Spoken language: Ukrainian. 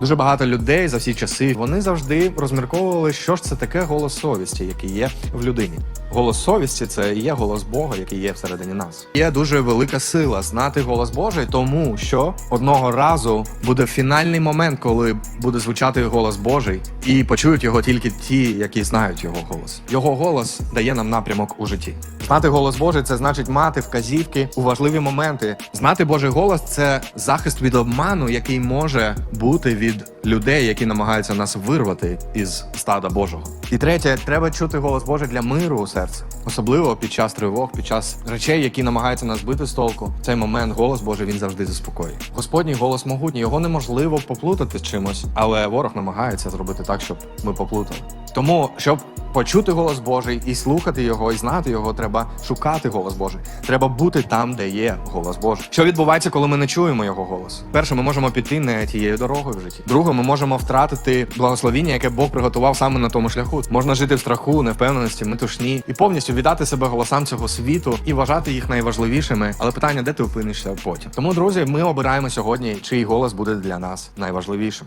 Дуже багато людей за всі часи вони завжди розмірковували, що ж це таке голос совісті, який є в людині. Голос совісті це і є голос Бога, який є всередині нас. Є дуже велика сила знати голос Божий, тому що одного разу буде фінальний момент, коли буде звучати голос Божий, і почують його тільки ті, які знають його голос. Його голос дає нам напрямок у житті. Знати голос Божий це значить мати вказівки у важливі моменти. Знати Божий голос це захист від обману, який може бути від людей, які намагаються нас вирвати із стада Божого. І третє, треба чути голос Божий для миру у серці, особливо під час тривог, під час речей, які намагаються нас збити з толку. В цей момент голос Божий він завжди заспокоює. Господній голос могутній, його неможливо поплутати з чимось, але ворог намагається зробити так, щоб ми поплутали. Тому, щоб почути голос Божий і слухати його, і знати його, треба шукати голос Божий. Треба бути там, де є голос Божий. Що відбувається, коли ми не чуємо його голос? Перше, ми можемо піти не тією дорогою в житті. Друге, ми можемо втратити благословіння, яке Бог приготував саме на тому шляху. Можна жити в страху, невпевненості, метушні і повністю віддати себе голосам цього світу і вважати їх найважливішими. Але питання, де ти опинишся потім. Тому, друзі, ми обираємо сьогодні, чий голос буде для нас найважливішим.